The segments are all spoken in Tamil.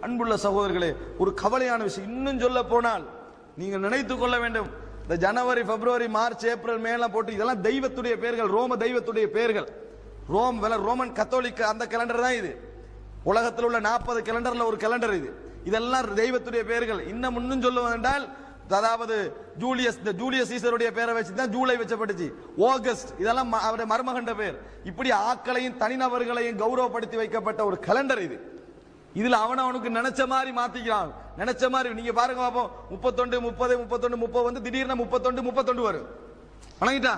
அன்புள்ள சகோதரர்களே ஒரு கவலையான விஷயம். இன்னும் சொல்ல போனால் நீங்க நினைத்துக் கொள்ள வேண்டும். இந்த ஜனவரி பிப்ரவரி மார்ச் ஏப்ரல் மேலாம் போட்டு இதெல்லாம் தெய்வத்துடைய பெயர்கள் ரோம தெய்வத்துடைய பெயர்கள் ரோம் வேற ரோமன் கத்தோலிக்க அந்த கேலண்டர் தான் இது. உலகத்தில் உள்ள நாற்பது கேலண்டர்ல ஒரு கேலண்டர் இது. இதெல்லாம் தெய்வத்துடைய பெயர்கள் இன்னும் இன்னும் சொல்லுவது என்றால் அதாவது ஜூலியஸ் இந்த ஜூலியஸ் சீசருடைய பேரை வச்சு தான் ஜூலை வச்சப்பட்டுச்சு. ஆகஸ்ட் இதெல்லாம் ம- அவருடைய மருமகண்ட பேர். இப்படி ஆக்களையும் தனிநபர்களையும் கௌரவப்படுத்தி வைக்கப்பட்ட ஒரு கலண்டர் இது. இதுல அவன் அவனுக்கு நினைச்ச மாதிரி மாத்திக்கிறான். நினைச்ச மாதிரி நீங்க பாருங்க பாப்போம். முப்பத்தொண்டு முப்பது முப்பத்தொண்டு முப்பது வந்து திடீர்னு முப்பத்தொண்டு முப்பத்தொண்டு வரும். வணங்கிட்டா?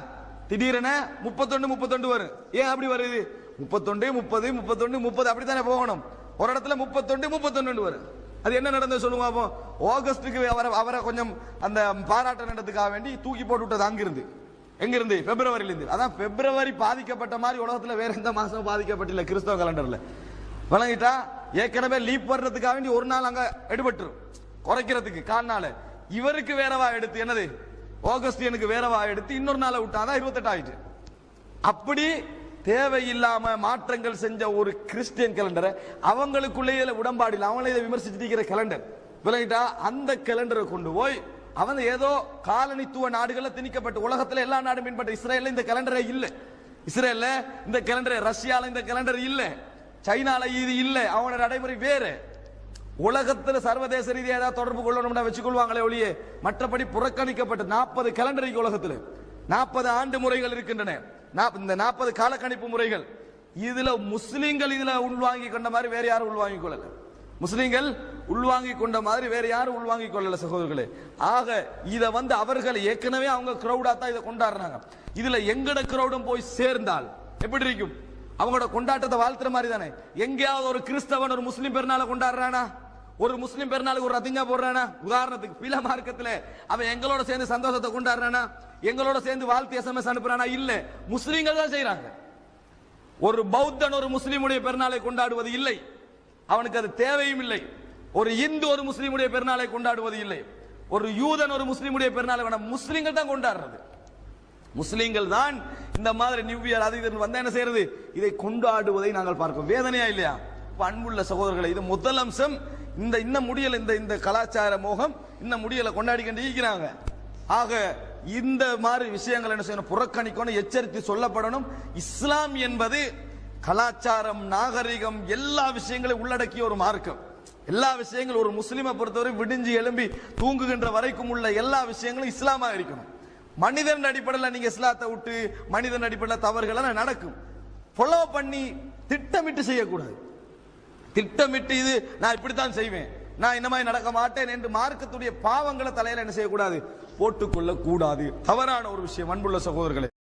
திடீரென முப்பத்தொண்டு முப்பத்தொண்டு வரும். ஏன் அப்படி வருது? முப்பத்தொண்டு முப்பது முப்பத்தொண்டு முப்பது அப்படித்தானே போகணும். ஒரு இடத்துல முப்பத்தொண்டு முப்பத்தொண்டு வரும். அது என்ன நடந்தது சொல்லுங்க அப்போ ஆகஸ்டுக்கு அவரை அவரை கொஞ்சம் அந்த பாராட்ட நடத்துக்காக வேண்டி தூக்கி போட்டு விட்டது அங்கிருந்து. எங்கிருந்து? பிப்ரவரியில இருந்து அதான் பிப்ரவரி பாதிக்கப்பட்ட மாதிரி உலகத்துல வேற எந்த மாசம் பாதிக்கப்பட்டில்ல. கிறிஸ்தவ கலண்டர்ல வழங்கிட்டா ஏற்கனவே லீப் வர்றதுக்காக வேண்டி ஒரு நாள் அங்க எடுபட்டுரும். குறைக்கிறதுக்கு கால்நாள் இவருக்கு வேறவா எடுத்து என்னது? ஆகஸ்டியனுக்கு வேறவா எடுத்து இன்னொரு நாளை விட்டாதான் இருபத்தெட்டு ஆயிட்டு. அப்படி தேவையில்லாம மாற்றங்கள் செஞ்ச ஒரு கிறிஸ்டியன் கேலண்டரை அவங்களுக்குள்ளேயே உடன்பாடு இல்லை. அவங்களே இதை விமர்சிச்சுட்டு இருக்கிற கேலண்டர் விளங்கிட்டா அந்த கேலண்டரை கொண்டு போய் அவன் ஏதோ காலனித்துவ நாடுகளில் திணிக்கப்பட்டு உலகத்தில் எல்லா நாடும் பின்பற்ற இஸ்ரேலில் இந்த கேலண்டரே இல்லை. இஸ்ரேலில் இந்த கேலண்டர் ரஷ்யால இந்த கேலண்டர் இல்லை. சைனால இது இல்லை அவனோட நடைமுறை வேறு. உலகத்தில் சர்வதேச ரீதியாக ஏதாவது தொடர்பு கொள்ளணும்னா வச்சுக்கொள்வாங்களே ஒழிய மற்றபடி புறக்கணிக்கப்பட்டு நாற்பது கலண்டரிக்கு உலகத்தில். நாற்பது ஆண்டு முறைகள் இருக்கின்றன. நாப்- இந்த நாற்பது காலக்கணிப்பு முறைகள். இதுல முஸ்லீம்கள் இதுல உள்வாங்கி கொண்ட மாதிரி வேற யாரும் உள்வாங்கி கொள்ளல. முஸ்லீம்கள் உள்வாங்கி கொண்ட மாதிரி வேற யாரும் உள்வாங்கி கொள்ளல சகோதரர்களே. ஆக இத வந்து அவர்கள் ஏற்கனவே அவங்க கிரௌடா தான் இதை கொண்டாடுறாங்க. இதுல எங்கட கிரௌடும் போய் சேர்ந்தால் எப்படி இருக்கும்? அவங்களோட கொண்டாட்டத்தை வாழ்த்துற மாதிரி தானே எங்கேயாவது ஒரு கிறிஸ்தவன் ஒரு முஸ்லீம் பெருநாளை கொண்டாடுறானா? ஒரு முஸ்லீம் பெருநாளுக்கு ஒரு ரத்திங்கா போடுறானா? உதாரணத்துக்கு பில மார்க்கத்தில் அவன் எங்களோட சேர்ந்து சந்தோஷத்தை கொண்டாடுறானா? எங்களோட சேர்ந்து வாழ்த்து எஸ்எம்எஸ் அனுப்புறானா? இல்ல. முஸ்லீம்கள் தான் செய்கிறாங்க ஒரு பௌத்தன் ஒரு முஸ்லீமுடைய பெருநாளை கொண்டாடுவது இல்லை. அவனுக்கு அது தேவையும் இல்லை. ஒரு இந்து ஒரு முஸ்லீமுடைய பெருநாளை கொண்டாடுவது இல்லை. ஒரு யூதன் ஒரு முஸ்லீமுடைய பெருநாளை வேணாம் முஸ்லீம்கள் தான் கொண்டாடுறது. முஸ்லீம்கள் தான் இந்த மாதிரி நியூ இயர் அது இது வந்தா என்ன செய்யறது? இதை கொண்டாடுவதை நாங்கள் பார்க்கிறோம். வேதனையா இல்லையா? அன்புள்ள சகோதரர்களை இது முதல் அம்சம். இந்த இன்னும் முடியல இந்த இந்த கலாச்சார மோகம் இன்னும் முடியல கொண்டாடி கொண்டு இருக்கிறாங்க. ஆக இந்த மாதிரி விஷயங்கள் என்ன செய்யணும்? புறக்கணிக்கணும் எச்சரித்து சொல்லப்படணும். இஸ்லாம் என்பது கலாச்சாரம் நாகரிகம் எல்லா விஷயங்களையும் உள்ளடக்கிய ஒரு மார்க்கம். எல்லா விஷயங்களும் ஒரு முஸ்லீமை பொறுத்தவரை விடிஞ்சு எழும்பி தூங்குகின்ற வரைக்கும் உள்ள எல்லா விஷயங்களும் இஸ்லாமா இருக்கணும். மனிதன் அடிப்படையில் நீங்க இஸ்லாத்தை விட்டு மனிதன் அடிப்படையில் தவறுகள் நடக்கும். ஃபாலோ பண்ணி திட்டமிட்டு செய்யக்கூடாது. திட்டமிட்டு இது நான் இப்படித்தான் செய்வேன். நான் இந்த மாதிரி நடக்க மாட்டேன் என்று மார்க்கத்துடைய பாவங்களை தலையில என்ன செய்யக்கூடாது? போட்டுக்கொள்ள கூடாது தவறான ஒரு விஷயம் அன்புள்ள சகோதரர்களே.